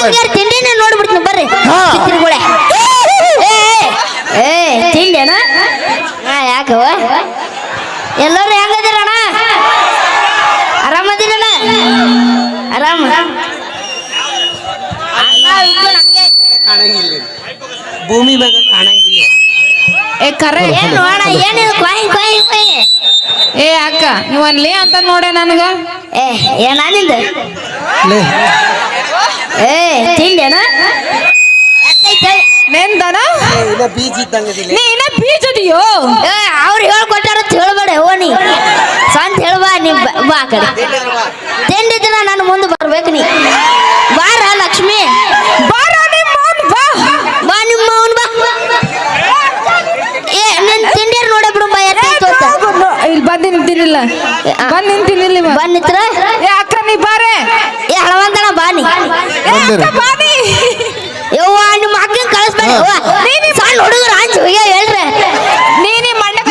ತಂಗಿಯರ್ ತಿಂಡಿನ ನೋಡ್ಬಿಡ್ತೀನಿ ಬರ್ರಿ. ಹಾ. ಚಿತ್ರಗುಳೆ. ಏ ತಿಂಡೇನ ಹಾ ಯಾಕವ ಎಲ್ಲರೂ ಹೆಂಗದಿರಣ ಆರಾಮದಿರಣ ಆರಾಮ? ಕಾಣಂಗಿಲ್ಲ ಭೂಮಿ ಮ್ಯಾಗ ಕಾಣಂಗಿಲ್ಲ. ಏ ಕರೆ ಏನು ಅಣ್ಣ ಏನಿದು? ಕ್ವಾಯ್ ಕ್ವಾಯ್ ಕ್ವಾಯ್. ಏ ಅಕ್ಕ ನೀವನ್ಲಿ ಅಂತ ನೋಡೆ ನನಗ? ಏ ಏನಾನಿಂದ ಏ ತಿಂಡೇನ ನೆಂದನ? ಇಲ್ಲ ಬೀಜ ಇದ್ದಂಗದಿಲ್ಲ. ನೀ ಇನ್ನ ಏ ಅವ್ರು ಹೇಳ್ಕೊಟ್ಟಾರ ಅಂತ ಹೇಳ್ಬೇಡ ಓ ನೀ. ಸಂತ ಹೇಳ್ಬಾ ನೀ ಬ- ಆ ಕಡೆ. ತಿಂಡಿದ್ರ ನನ್ನ ಮುಂದೆ ಬರ್ಬೇಕು ನೀ. ಬಾರ ಲಕ್ಷ್ಮಿ. ಬಾರ ನಿಮ್ಮ ಅವ್ನ್ ಬಾ. ಬಾ ನಿಮ್ಮ ಅವ್ನ್ ಬಾ. ಏ ನನ್ ತಿಂಡಿಯರ್ ನೋಡ ಬಿಡು ಬಾ ಇಲ್ಲಿ ಬಂದ್ ನಿಂತಿನಿಲ್ಲ ಬಂದ್ ನಿಂತಿನಿಲ್ಲ ಇವ. ಬಂದಿತ್ರ ಏ ಅಕ್ಕ ನೀ ಬಾರೆ ಏ ಹಳವಂತನ ಬಾ ನೀ ಏ ಅಕ್ಕ ಬಾನಿ ಯವ್ವ ನಿಮ್ಮ ಅಕ್ಕನ ಕಳಿಸ್ಬೇಡ ಯವ್ವ ಸಣ್ಣ ಹುಡುಗರು ಹೋಗ್ಯ ಹೇಳ್ರೆ.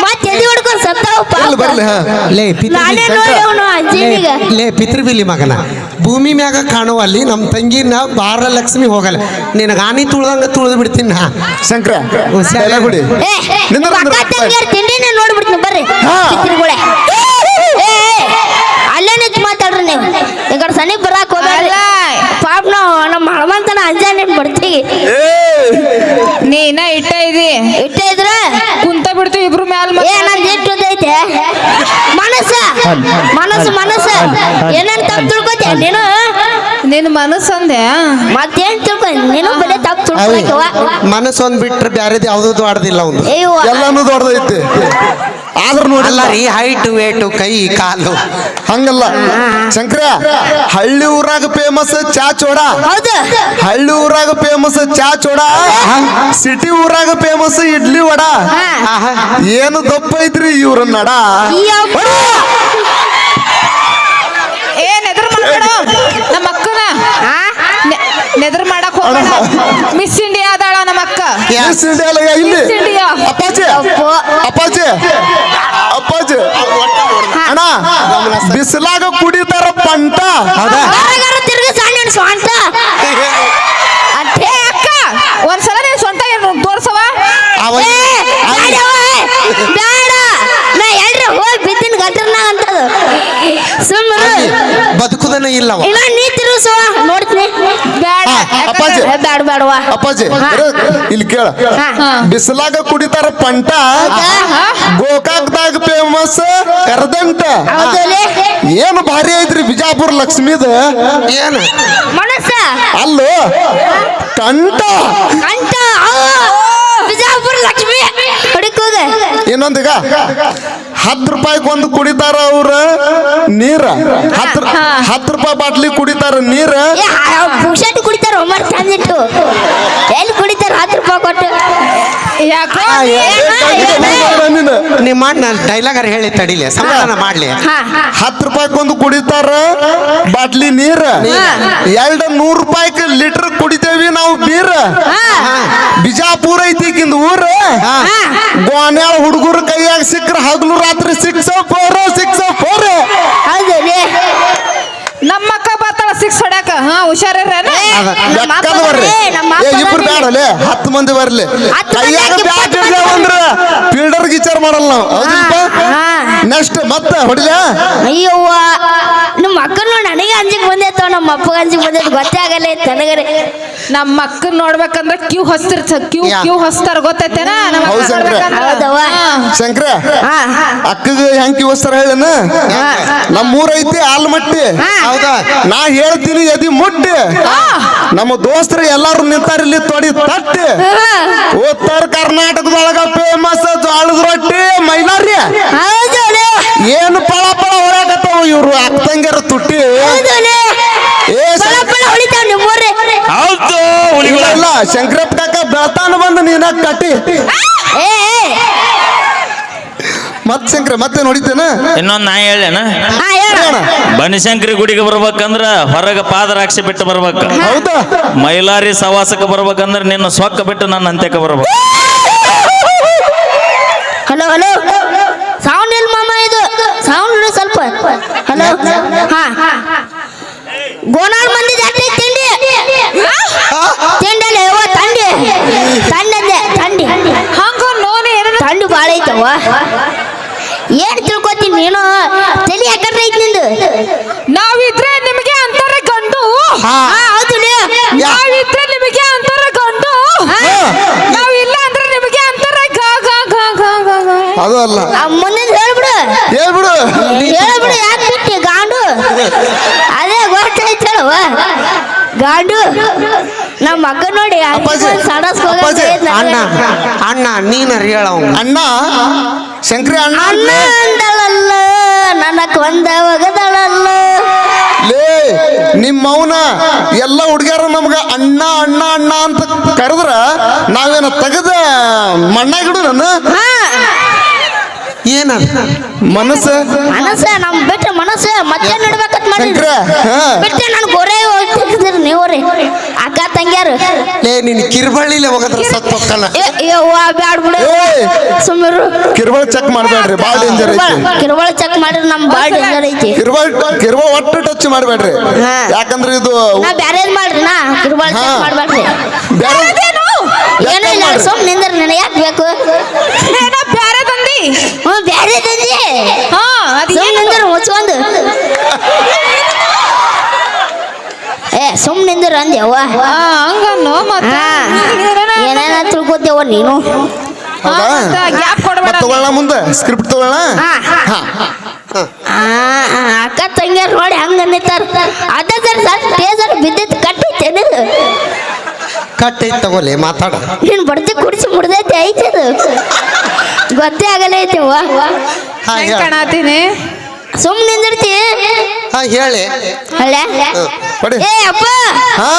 ಮತ್ತೆ ಎದಿ ಹೊಡ್ಕೊಂಡು ಬರ್ಲಿ ಹಾ. ಲೇ ನಾನೇ ನೋಡಿ ಅವನು ಲೇ ಪಿತೃಬಿಲಿ ಮಗನ. ಭೂಮಿ ಮ್ಯಾಗ ಕಾಣುವ ಅಲ್ಲಿ ನಮ್ಮ ತಂಗಿನ ಬಾರ ಲಕ್ಷ್ಮಿ ಹೋಗಲ್ಲ. ನಿನಗ ಆನಿ ತುಳ್ದಂಗ ತುಳಿದು ಬಿಡ್ತೀನಿ ಹಾ. ಶಂಕರ ಬಿಡಿ ತಂಗಿಯರ್ ನೋಡ್ಬಿಡ್ತೀನಿ ಬರ್ರಿ. ಹಾ. ಏ ಏ, ಅಲ್ಲೇ ನಿಂತು ಮಾತಾಡ್ರಿ ನೀವು. ಈಗ ಬರಾಕ್ ಹೋಗ್ಬೇಡ್ರಿ ಅಲ್ಲ. ಪಾಪ ನಾವು ನಮ್ಮ ಬರ್ತೀವಿ ಏ ಇಟ್ಟ ಇದಿ. ಇಟ್ಟ ಇದ್ರ? ಕುಂತ ಬಿಡ್ತೀವಿ ಇಬ್ರು ಮ್ಯಾಲ ಏ ನಂದು ಇಟ್ಟು ಮನಸ್ಸ ಮನಸ್ಸು ಮನಸ್ಸು. ಏನಂತ ತಪ್ಪು ತಿಳ್ಕೊತೀಯ ನೀನು? ನಿನ್ ಮನಸ್ಸಂದೆ ಮತ್ತೇನ್ ತಿಳ್ಕೊ ನೀನು ಬರೀ ತಪ್ಪು ತಿಳ್ಕೊಳಕವ ಮನಸ್ಸು ಒಂದ್ ಬಿಟ್ರೆ ಬ್ಯಾರೇದು ಯಾವ್ದು ದೊಡ್ಡದಿಲ್ಲ ಒಂದು. ಅಯ್ಯೋ. ಎಲ್ಲಾನು ದೊಡ್ಡದೈತಿ. ಆದ್ರೂ ಅಲ್ಲ ನೋಡಲ್ಲ ರೀ ಹೈಟ್ ವೇಟು ಕೈ ಕಾಲು. ಹಂಗಲ್ಲ. ಶಂಕರ ಹಳ್ಳಿ ಊರಾಗ ಫೇಮಸ್ ಚಾ ಚೋಡ. ಹೌದು. ಹಳ್ಳಿ ಊರಾಗ ಫೇಮಸ್ ಚಾ ಚೋಡ. ಸಿಟಿ ಊರಾಗ ಫೇಮಸ್ ಇಡ್ಲಿ ವಡ. ಆಹಾ. ಏನು ದಪ್ಪ ಐತ್ರಿ ಇವ್ರ ನಡ. ಯಪ್ಪ. ಏನ್ ಎದುರು ಮಾಡ್ಬೇಡ ನಮ್ಮ ಅಕ್ಕನ ಆ? ನೆ- ನೆದರ್ ಮಾಡಕ್ ಹೋಗ್ಬೇಡ ಮಿಸ್ ಇಂಡಿಯಾ ಅದಾಳ ನಮ್ಮ ಅಕ್ಕ Miss India ಅಲ್ಲ, ಇಲ್ಲಿ ಮಿಸ್ ಇಂಡಿಯಾ ಅಪ್ಪಾಜಿ ಯಪ್ಪ. ಅಪ್ಪಾಜಿ ಅಪ್ಪಾಜಿ ಅಣ್ಣ ಬಿಸಿಲಾಗ ಕುಡಿತಾರ ಪಂಟ. ಹೊರಗಾರ ತಿರ್ಗಿ ಸಣ್ಣ ಸ್ವಂತ ಏ ಅಕ್ಕ ಒಂದ್ಸಲ ನೀನ್ ಸ್ವಂತ ಏನು ತೋರ್ಸವ? ಅವ ಬ್ಯಾಡ ನಾ ಎಲ್ರಿ ಹೋಗಿ ಬಿದ್ದಿನ ಗಟ್ಟರ್ನ ಅಂತದು. ಸುಮ್ಮನೆ ಬದುಕುದನ ಇಲ್ಲವ ಇನ್ನ ನೀ ತಿರುಗಿಸುವ ಹಾ, ಅಪ್ಪಾಜಿ. ಅಪ್ಪಾಜಿ ಇಲ್ಲಿ ಕೇಳ. ಬಿಸಿಲಾಗ ಕುಡಿತಾರ ಪಂಟ? ಗೋಕಾಕ್ದಾಗ ಫೇಮಸ್ ಕರದಂಟ? ಏನು ಭಾರಿ ಐತ್ರಿ ಬಿಜಾಪುರ ಲಕ್ಷ್ಮೀದ? ಏನು? ಮನಸ್ಸ? ಅಲ್ಲೋ ಕಂಟ ಕಂಠ? ಬಿಜಾಪುರ ಲಕ್ಷ್ಮಿ. ಇನ್ನೊಂದೀಗ. ಹತ್ತು ರೂಪಾಯಿಗೆ ಒಂದು ಕುಡಿತಾರ ಅವ್ರ ನೀರ? ಹತ್ತು ಹತ್ತು ರೂಪಾಯಿ ಬಾಟ್ಲಿ ಕುಡಿತಾರ ನೀರ? ಪುಕ್ಷಾಟಿ ಕುಡಿತಾರ ಎಲ್ಲಿ ಕುಡಿತಾರ ಹತ್ತು ರೂಪಾಯಿ ಕೊಟ್ಟು? ನೀನು. ನಿಮ್ಮ ಅಣ್ಣ ಡೈಲಾಗರ್ ಹೇಳಿ ತಡಿಲಿ ಸಮಾಧಾನ ಮಾಡ್ಲಿ. ಹಾ ಹತ್ತು ರೂಪಾಯಿಗೊಂದು ಕುಡಿತಾರ ಬಾಟ್ಲಿ ನೀರ. ಎರಡು ನೂರು ರೂಪಾಯಿಗೆ ಲೀಟರ್ ಕುಡಿತೇವಿ ನಾವು ಬೀರ್. ಬಿಜಾಪುರ ಐತಿ ಊರ. ಗೋನ್ಯಾಳ ಹುಡುಗರ ಕೈಯಾಗ ಸಿಕ್ಕ್ರ ಹಗಲು ರಾತ್ರಿ ಸಿಕ್ಸ್ ಫೋರ್ ಹೌದಲೇ ನಮ್ಮ ಅಕ್ಕ ಬರ್ತಾಳ ಸಿಕ್ಸ್ ಹೊಡ್ಯಾಕ ಹಾ ಬರ್ರಿ. ಏ ಇಬ್ರು. ಬ್ಯಾಡಲೆ ಹತ್ತು ಮಂದಿ ಬರ್ಲಿ. ಕೈಯಾಗ ಬ್ಯಾಟ್ ಫೀಲ್ಡರ್ ಗೀಚರ್ ಮಾಡಲ್ಲ ನಾವು. ಹೌದಿಲ್ಪ. ನೆಕ್ಸ್ಟ್ ಮತ್ತೆ ಹೊಡಿಲ? ನಮ್ಮ ಅಕ್ಕನ ನನಗೆ ಅಂಜಿಗೆ ಬಂದೈತವ ನಮ್ಮ ಅಪ್ಪಗೆ ಅಂಜಿಗೆ ಬಂದೈತೆ ಗೊತ್ತೇ ಆಗಲ್ಲ ಇತ್ತು ನನಗರೆ ನಮ್ಮ ಅಕ್ಕನ್ ನೋಡ್ಬೇಕಂದ್ರ ಕ್ಯೂ ಹೊಸ್ತಿರ್ ಕ್ಯೂ ಕ್ಯೂ ಹೊಸ್ತಾರ ಗೊತ್ತೈತೇನ? ನಮ್ಮ ಅಕ್ಕ ಹೌದ್ ಸಂಕ್ರೆ. ನೋಡ್ಬೇಕಂದ್ರ. ಹೌದವ್ವ. ಶಂಕರ ಹಾ. ಅಕ್ಕಗ ಹೆಂಗ್ ಕಿವಸ್ತಾರ ಹೇಳನ? ನಮ್ಮೂರ ಐತಿ ಆಲ್ಮಟ್ಟಿ. ಹೌದಾ? ನಾ ಹೇಳ್ತೀನಿ ಎದಿ ಮುಟ್ಟಿ. ನಮ್ಮ ದೋಸ್ತರು ಎಲ್ಲಾರು ನಿಂತಾರ ಇಲ್ಲಿ ತೊಡಿ ತಟ್ಟಿ. ಉತ್ತರ ಕರ್ನಾಟಕದೊಳಗ ಫೇಮಸ್ ಜೋಳದ ರೊಟ್ಟಿ ಮೈಲಾರಿ. ಹೌದು ಇಲ್ಲ ಶಂಕರಪ್ಪ ಕಾಕ ಬೆಳತಾನ ಬಂದು ನೀನ ಕಟ್ಟಿ. ಮತ್ ಶಂಕರ ಮತ್ತೆ ನೋಡಿತೇನ ಇನ್ನೊಂದ್ ನಾ ಹೇಳೇನ ಹಾ ಹೇಳ. ಬನಶಂಕರಿ ಗುಡಿಗೆ ಬರ್ಬೇಕಂದ್ರ ಹೊರಗ ಪಾದರಾಕ್ಷಿ ಬಿಟ್ಟು ಬರ್ಬೇಕ. ಹೌದಾ? ಮೈಲಾರಿ ಸವಾಸಕ್ಕೆ ಬರ್ಬೇಕಂದ್ರ ನಿನ್ನ ಸೊಕ್ಕ ಬಿಟ್ಟು ನನ್ನ ಅಂತ್ಯಕ್ಕೆ ಬರ್ಬೇಕು. Hello hello. ಸೌಂಡ್ ಇಲ್ಲ ಮಾಮ ಇದು? ಸೌಂಡ್ ಸ್ವಲ್ಪ. ಹಲೋ. ಗೋನಾಳ್ ಮಂದಿ ದಂಡಿ ತಿಂಡಿ ತಿಂಡಲ್ಲ ಯವ್ವ ತಂಡಿ ತಂಡಂದೆ ತಂಡಿ ಹಂಗ ನೋನೆ ತಂಡು ಭಾಳ ಐತವ ಏನ್ ತಿಳ್ಕೊತೀನಿ ನೀನು ತಲೆ ಯಾಕಂದ್ರೆ ಐತಿ ನಿಂದು ನಾವಿದ್ರೆ ನಿಮಗೆ ಅಂತರ ಗಂಡು ಹೌದು ನಾವಿದ್ರೆ ನಿಮಗೆ ಅಂತರ ಗಂಡು ನಾವಿಲ್ಲ ಅಂದ್ರೆ ನಿಮಗೆ ಅಂತರ ಅದು ಅಲ್ಲ ಮುಂದೆ ಹೇಳ್ಬಿಡು ಹೇಳ್ಬಿಡು ಹೇಳ್ಬಿಡು ಯಾಕೆ ಬಿಟ್ಟಿ ಗಾಂಡು ಅದೇ ಗೊತ್ತೈತಲ್ವ ಗಾಂಡು ನಮ್ಮ ಮಗ ನೋಡಿ ಅಪ್ಪಾಜಿ, ಅಣ್ಣ ಅಣ್ಣ ನೀನರ್ ಹೇಳ ಅಣ್ಣ ಶಂಕರಿ ಅಣ್ಣ ಅಣ್ಣ ಅಂದಳಲ್ಲ ನನ್ನ ಒಂದ ಒಗದಳಲ್ಲ. ಲೇ ನಿಮ್ಮ ಮೌನ ಎಲ್ಲ ಹುಡುಗರು ನಮ್ಗ ಅಣ್ಣ ಅಣ್ಣ ಅಣ್ಣ ಅಂತ ಕರೆದ್ರ ನಾವೇನ ತೆಗೆದ ಮಣ್ಣಾಗಿಡು ನನ್ನ? ಹಾ ಮನಸ್ಸು? ಮನಸ್ಸ ನಮ್ ಬಿಟ್ರೆ ಮನಸ್ಸ. ಮತ್ತೆ ನಡ್ಬೇಕಂತ ಮಾಡಿದ್ರಿ ಬಿಟ್ಟೆ ನಾನು ಗೊರೆ ಹೋಗ್ತಿದ್ರಿ ನೀವ್ರಿ. ಅಕ್ಕ ತಂಗ್ಯಾರು. ಲೇ ನಿನ್ ಕಿರ್ಬಳ್ಳಿಲೆ ಹೋಗದ್ರ ಸತ್ ಹೋಗ್ತಾನ ಬ್ಯಾಡ್ ಬಿಡು! ಸುಮ್ಮರು ಕಿರ್ಬಳ ಚೆಕ್ ಮಾಡ್ಬೇಡ್ರಿ ಬಾಳ ಡೇಂಜರ್ ಐತಿ. ಕಿರ್ಬಳ ಚೆಕ್ ಮಾಡಿದ್ರೆ ನಮ್ ಬಾಳ ಡೇಂಜರ್ ಐತಿ. ಕಿರ್ಬಳ ಕಿರ್ಬಳ ಒಟ್ಟು ಟಚ್ ಮಾಡ್ಬೇಡ್ರಿ. ಯಾಕಂದ್ರೆ ಇದು ನಾ ಬ್ಯಾರೇದ್ ಮಾಡ್ರಿ ನಾ ಕಿರ್ಬಳ. ಚೆಕ್ ಮಾಡ್ಬೇಡ್ರಿ. ಬ್ಯಾರೆ ಏನೋ ಇಲ್ಲ ಮಾಡ್ರಿ. ಸುಮ್ ನಿಂದ್ರ ನನಗೆ ಯಾಕೆ ಬೇಕು? ಏನೋ ಬ್ಯಾರೆ ಹ್ಞೂ ಬ್ಯಾರೆ ತಂದಿ ಹಾ ಅದು ಸುಮ್ ಮುಚ್ಕೊಂಡು. ಏ ಸುಮ್ ನಿಂದ್ರ ಅಂದ್ಯವ್ವ ಹಾ ಹಂಗನ್ನು ಮತ್ತೆ? ಏನೇನ ತಿಳ್ಕೊತೇವ ನೀನು. ತಗೊಳ್ಳೋಣ ಮುಂದೆ ಸ್ಕ್ರಿಪ್ಟ್ ತಗೊಳ್ಳೋಣ ಹಾ. ಹಾ. ಆ, ಆ, ಅಕ್ಕ ತಂಗಿಯರ್ ನೋಡಿ ಹಂಗ ನಿಂತಾರ ಅದ ಸರ್ ಸರ್ ಟೇಸರ್ ಬಿದ್ದಿತ್ತು ಕಟ್ಟಿತ್ತೇನು ತಗೋಲಿ ತಗೋಲೆ ಮಾತಾಡ. ನೀನ್ ಬಡ್ತಿ ಕುಡಿಸಿ ಮುಡ್ದೈತೆ ಐತೆ ಅದು. ಗೊತ್ತೇ ಆಗಲ್ಲ ಐತಿ ಹಾ ಹೆಂಗ್ ಕಾಣತೀನಿ ಸುಮ್ ನಿಂದಿರ್ತಿ? ಹಾ ಹೇಳಿ. ಹಳೆ? ಕೊಡಿ. ಏ ಅಪ್ಪ! ಹಾ.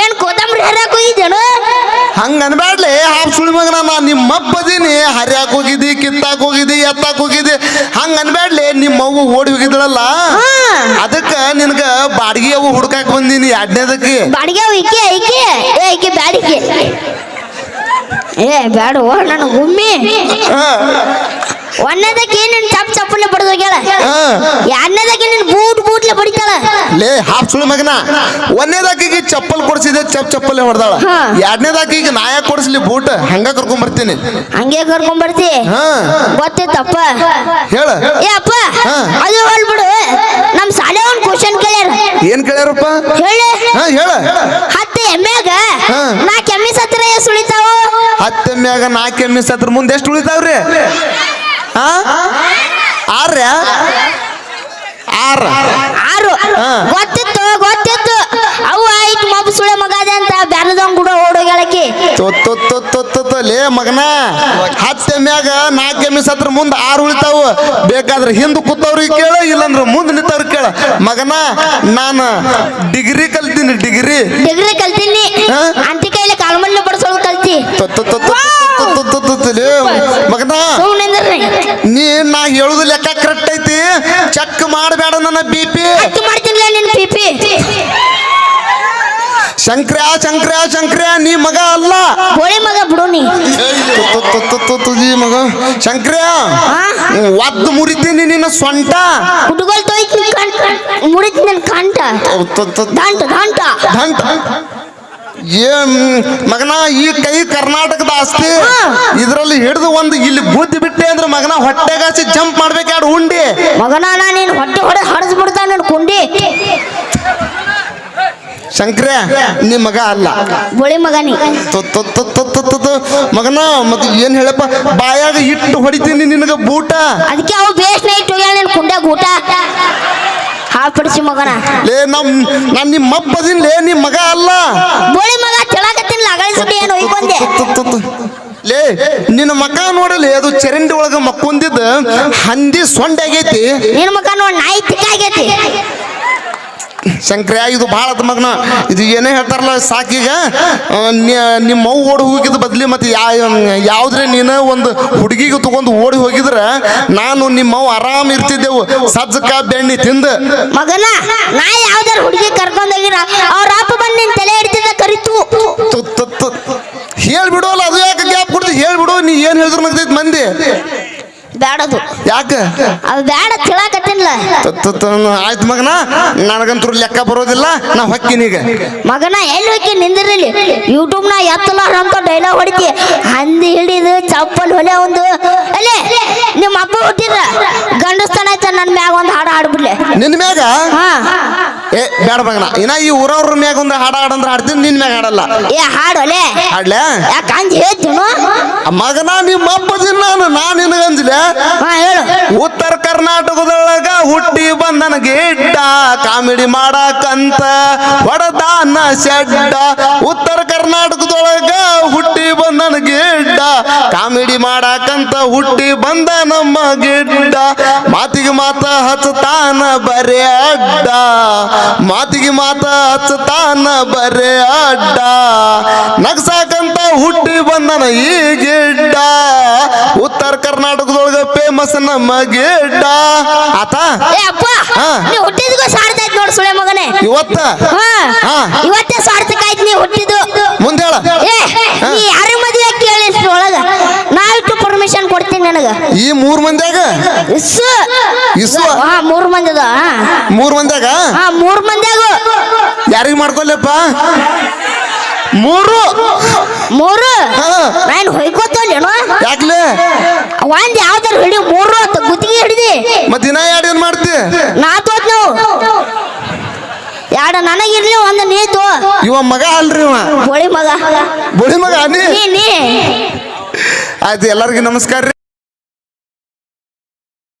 ಏನ್ ಕೋತಂಬರಿ ಹರಿಯಾಕ ಹೋಗಿದ್ದೇನು? ಹಂಗ ಅನ್ಬೇಡ್ಲಿ ಹಾಪ್ ಸುಳಿ ಮಗನ ನಾ ನಿಮ್ಮ ಅಪ್ಪದೀನಿ ಹರಿಯಾಕ್ ಹೋಗಿದ್ದಿ ಕಿತ್ತಾಕ್ ಹೋಗಿದ್ದಿ ಎತ್ತಾಕ್ ಹೋಗಿದ್ದಿ. ಹಂಗ ಅನ್ಬೇಡ್ಲಿ ನಿಮ್ಮ ಅವ್ವ ಓಡಿ ಹೋಗಿದ್ಳಲ್ಲ? ಅದಕ್ಕ ನಿನಗ ಬಾಡಿಗೆ ಅವು ಹುಡ್ಕಾಕ್ ಬಂದೀನಿ ಎರಡನೇದಕ್ಕೆ. ಬಾಡಿಗೆ ಇಕ್ಕೆ ಐಕೆ ಐಕೆ ಏ ಬ್ಯಾಡ ನನ್ನ ಗುಮ್ಮಿ. ಒಂದದಕ್ಕೆ ನಿನ್ ಚಪ್ ಚಪ್ಪಲೆ ಬಡ್ದು ಹೋಗ್ಯಾಳ? ಎರಡನೇದಕ್ಕೆ ನಿನ್ ಬೂಟ್ ಬೂಟ್ಲೆ ಬಡಿತಾಳ? ಲೇ ಹಾಫ್ ಸುಳಿ ಮಗನ. ಒಂದನೇದಾಕಿಗೆ ಚಪ್ಪಲ್ ಕೊಡ್ಸಿದೆ ಚಪ್ ಚಪ್ಪಲ್ಲೇ ಹೊಡೆದಾಳ. ಎರಡನೇದಾಕಿಗೆ ನಾಯ ಕೊಡಿಸ್ಲಿ ಬೂಟ್ ಹಂಗ ಕರ್ಕೊಂಡ್ ಬರ್ತೀನಿ. ಹಂಗೆ ಕರ್ಕೊಂಡ್ ಬರ್ತಿ? ಹಾ. ಗೊತ್ತಿತ್ತಪ್ಪ ಹೇಳ. ಏ ಅಪ್ಪ ಅದು ಹೇಳ್ಬಿಡು ನಮ್ ಶಾಲೆ ಒಂದ್ ಕ್ವಶನ್ ಕೇಳ್ಯಾರ. ಏನ್ ಕೇಳ್ಯಾರಪ್ಪ? ಹೇಳಿ. ಹಾ ಹೇಳ. ಹತ್ತು ಎಮ್ಮ್ಯಾಗ ಹಾ. ನಾ ಕೆಮ್ಮಿ ಸತ್ರ ಎಷ್ಟು ಉಳಿತಾವ? ಹತ್ತೆಮ್ಮ್ಯಾಗ ನಾಲ್ಕು ಎಮ್ಮೆ ಸತ್ರ ಮುಂದೆ ಎಷ್ಟು ಉಳಿತಾವ್ರಿ? ಹಾ? ಆರ ಆರ ಆರು. ಹಾ. ಗೊತ್ತಿತ್ತು ಗೊತ್ತಿತ್ತು. ಅವು ಆಯ್ತು ಮಬ್ಬ ಸುಳೆ ಮಗ ಅದೇ ಅಂತ ಬ್ಯಾರದವ್ ಕೂಡ ಓಡೋಗ್ಯಾಳಕಿ ಲೇ ಮಗನ? ಹತ್ತೆಮ್ಯಾಗ ನಾಲ್ಕು ಎಮ್ಮೆ ಸತ್ರ ಮುಂದೆ ಆರು ಉಳಿತಾವ. ಬೇಕಾದ್ರೆ ಹಿಂದೆ ಕೂತವ್ರಿಗೆ ಕೇಳ ಇಲ್ಲಂದ್ರೆ ಮುಂದೆ ನಿಂತವ್ರಿಗೆ ಕೇಳ. ಮಗನ ನಾನು ಡಿಗ್ರಿ ಕಲ್ತೀನಿ ಡಿಗ್ರಿ. ಡಿಗ್ರಿ ಕಲ್ತೀನಿ. ಅಂತ ಕೈಲಿ ಕಾಲ್ಮಲ್ಲೆ ಬಡ್ಸೋಳು ಕಲ್ತಿ. ಮಗನ. ನೀ ನಾ ಹೇಳುದು ಲೆಕ್ಕ ಕರೆಕ್ಟ್ ಐತಿ. ಚೆಕ್ ಮಾಡಬೇಡ ನನ್ನ ಬಿ ಪಿ ಮಾಡ್ತೀನಿ ಮಾಡ್ತೀನಿಲ್ಲ ನಿನ್ ಪಿಪಿ ಶಂಕ್ರ ಶಂಕ್ರ ಶಂಕ್ರ ನೀ ಮಗ ಅಲ್ಲ. ಗೋಳಿ ಮಗ ಬಿಡು ನೀ. ಮಗ. ಶಂಕ್ರ? ಒದ್ದು ಮುರಿತೀನಿ ನಿನ್ನ ಸೊಂಟ ಹುಡುಗಲ್ ಕಂಟ ಮುಡಿತ್ ನನ್ ಕಂಟ ದಂಟ ದಂಟ. ದಂಟ. ಏನ್ ಮಗನ ಈ ಕೈ ಕರ್ನಾಟಕದ ಆಸ್ತಿ. ಇದ್ರಲ್ಲಿ ಹಿಡಿದು ಒಂದು ಇಲ್ಲಿ ಬುದ್ಧಿ ಬಿಟ್ಟೆ ಅಂದ್ರೆ ಮಗನ ಹೊಟ್ಟೆಗಾಸಿ ಜಂಪ್ ಮಾಡ್ಬೇಕಾಡು ಉಂಡಿ. ಮಗನ ನಾ ನೀನ್ ಹೊಟ್ಟೆ ಹೊಡೆ ಹಡಿಸ್ಬಿಡ್ತಾನೆ ಕುಂಡಿ. ಶಂಕ್ರ ನಿಮ್ಮ ಮಗ ಅಲ್ಲ. ಬೋಳಿ ಮಗನಿ. ಮಗನ ಮತ್ತೆ ಏನ್ ಹೇಳಪ್ಪ? ಬಾಯಾಗ ಇಟ್ಟು ಹೊಡಿತೀನಿ ನಿನಗ ಬೂಟ. ಅದಕ್ಕೆ ಅವು ಬೇಸ್ ನೈಟ್ ನಿನ್ ಕುಂಡ್ಯಾಗ ಊಟ ಹಾಪಿಡಿಸಿ ಮಗನ. ಲೇ ನಮ್ ನಾನ್ ನಿಮ್ಮ ಅಪ್ಪದಿನ್ ಲೇ ನಿಮ್ ಮಗ ಅಲ್ಲ. ಬೋಳಿ ಮಗ ತಿಳಕತ್ತಿಲ್ಲ ಅಗಳ ಏನು ಒಯ್ಕೊಂಡೆ. ಲೇ ನಿನ್ನ ಮಕ ನೋಡಲಿ ಅದು ಚರಂಡಿ ಒಳಗ ಮಕ್ಕೊಂದಿದ್ದ ಹಂದಿ ಸೊಂಡೆ ಆಗೈತಿ ನಿನ್ ಮಗ ನೋಡ್ ನಾಯಿ ತಿಕ್ಕಾಗೈತಿ. ಶಂಕ್ರ ಇದು ಭಾಳ ಆತ ಮಗನ. ಇದು ಏನೇ ಹೇಳ್ತಾರಲ್ಲ ಸಾಕೀಗ ನಿಮ್ಮ ಅವು ಓಡಿ ಹೋಗಿದ್ ಬದಲಿ ಮತ್ತೆ ಯಾ ಯಾವ್ದ್ರೆ ನೀನು ಒಂದು ಹುಡುಗಿಗೆ ತಗೊಂಡು ಓಡಿ ಹೋಗಿದ್ರೆ ನಾನು ನಿಮ್ಮ ಅವು ಆರಾಮ್ ಇರ್ತಿದ್ದೆವು. ಸಜ್ಜಕ ಬೆಣ್ಣಿ ತಿಂದ. ಮಗನ ನಾ ಯಾವ್ದಾರ ಹುಡುಗಿ ಕರ್ಕೊಂಡೋಗಿರ ಅವ್ರ ಅಪ್ಪ ಬಂದ್ ನಿನ್ ತಲೆ ಹಿಡ್ತಿದ್ದ ಕರಿತು. ತು- ತು- ತು- ಹೇಳ್ಬಿಡು ಅಲ್ಲ ಅದು ಯಾಕೆ ಗ್ಯಾಪ್ ಕೊಡ್ತಿ? ಹೇಳ್ಬಿಡು ನೀ ಏನ್ ಹೇಳಿದ್ರು ನಗ್ತೈತಿ ಮಂದಿ. ಬ್ಯಾಡದು. ಯಾಕೆ? ಅದು ಬ್ಯಾಡ ತಿಳಾಕತ್ತಿಲ್ಲ ಆಯ್ತು ಮಗನ ನನಗಂತೂ ಲೆಕ್ಕ ಬರೋದಿಲ್ಲ ನಾ ಹೊಕ್ಕಿನೀಗ ಮಗನ ಎಲ್ಲಿ ಹೋಗಿ ನಿಂದಿರಲಿ ಯೂಟ್ಯೂಬ್ನ ಎತ್ತಲ ಅಂತ ಡೈಲಾಗ್ ಹೊಡಿತಿ ಹಂದಿ ಹಿಡಿದು ಚಪ್ಪಲ್ ಹೊಲೆ ಒಂದು. ಅಲ್ಲೇ ನಿಮ್ಮ ಅಪ್ಪ ಹುಟ್ಟಿದ್ರ? ಗಂಡಸ್ತನ ಆಯ್ತ ನನ್ನ ಮ್ಯಾಗ ಒಂದು ಹಾಡು ಹಾಡ್ಬಿಡ್ಲೆ. ನಿನ್ನ ಮ್ಯಾಗ? ಹಾ. ಏ ಬೇಡ ಮಗನ. ಇನ್ನ ಈ ಊರವ್ರ ಮ್ಯಾಗ ಒಂದು ಹಾಡ ಹಾಡಂದ್ರೆ ಹಾಡ್ತೀನಿ ನಿನ್ ಮ್ಯಾಗ ಹಾಡಲ್ಲ. ಏ ಆಡ್ಯಾಲೆ ಹಾಡ್ಲೇ? ಯಾಕಂಜಿ ಯಾಕ ಅಂಜ್ ಹೇಳ್ತೀನು ಮಗನ ನಿಮ್ಮ ಅಪ್ಪದಿನ ನಾನು ನಾ ನಿನಗಂಜಲೆ ಹೇಳು. ಉತ್ತರ ಕರ್ನಾಟಕದೊಳಗ ಹುಟ್ಟಿ ಬಂದನ ಇಟ್ಟ ಕಾಮಿಡಿ ಮಾಡಾಕಂತ ಹೊಡದಾನ ಶೆಡ್ಡ. ಉತ್ತರ ಕರ್ನಾಟಕದೊಳಗ ಹುಟ್ಟಿ ಬಂದ ಗಿಡ್ಡ. ಕಾಮಿಡಿ ಮಾಡಾಕಂತ ಹುಟ್ಟಿ ಬಂದ ನಮ್ಮ ಗಿಡ್ಡ. ಮಾತಿಗೆ ಮಾತ ಹಚ್ಚತಾನ ಬರೇ ಅಡ್ಡ. ಮಾತಿಗೆ ಮಾತ ಹಚ್ಚತಾನ ಬರೇ ಅಡ್ಡ. ನಗ್ಸಾಕಂತ ಹುಟ್ಟಿ ಬಂದನ ಈ ಗಿಡ್ಡ. ಉತ್ತರ ಕರ್ನಾಟಕದೊಳಗ ಫೇಮಸ್ ನಮ್ಮ ಗಿಡ್ಡ. ಆತ? ಹುಟ್ಟಿದ್ಗೂ ಆಯ್ತು ನೋಡು ಸುಳೆ ಮಗನೇ. ಇವತ್ತ ಹಾ ಹಾ. ಇವತ್ತೇ ಸಾರ್ಥಕ ಆಯ್ತು ನೀ ಹುಟ್ಟಿದ್ದು ಮುಂದೆ ಹೇಳ ಏ ನೀ ಯಾರ ಮದುವೆ ಕೇಳಿ ಒಳಗ ನಾವಿಟ್ಟು ಪರ್ಮಿಷನ್ ಕೊಡ್ತೀನಿ ನನಗ? ಈ ಮೂರ್ ಮಂದ್ಯಾಗ? ಇಸು ಇಸು ಹಾ ಮೂರ್ ಮಂದಿ ಅದ ಮೂರ್ ಮಂದ್ಯಾಗ? ಹಾ ಮೂರ್ ಮಂದ್ಯಾಗ. ಯಾರಿಗ್ ಮಾಡ್ಕೊಲ್ಲಪ್ಪ ಮೂರು. ಮೂರು. ನಾನು ಹೊಯ್ಕೋತಲ್ಲೇನು ಯಾಕ್ಲೆ? ಒಂದ್ ಯಾವ್ದಾರು ಹಿಡಿ ಮೂರು ಅಂತ ಗುತ್ತಿಗೆ ಹಿಡಿದಿ. ಮತ್ ದಿನ ಎರಡು ಏನ್ ಮಾಡ್ತಿ? ನಾ ತೋತ್ ನಾವು. ಯಾಡ ನನಗಿರ್ಲಿ ಒಂದ್ ನೀತು ಇವ ಮಗ ಅಲ್ರಿ ಇವ. ಬೋಳಿ ಮಗ. ಬೋಳಿ ಮಗ ನೀ? ನೀ ನೀ. ಆಯ್ತು ಎಲ್ಲರಿಗೂ ನಮಸ್ಕಾರ ರೀ.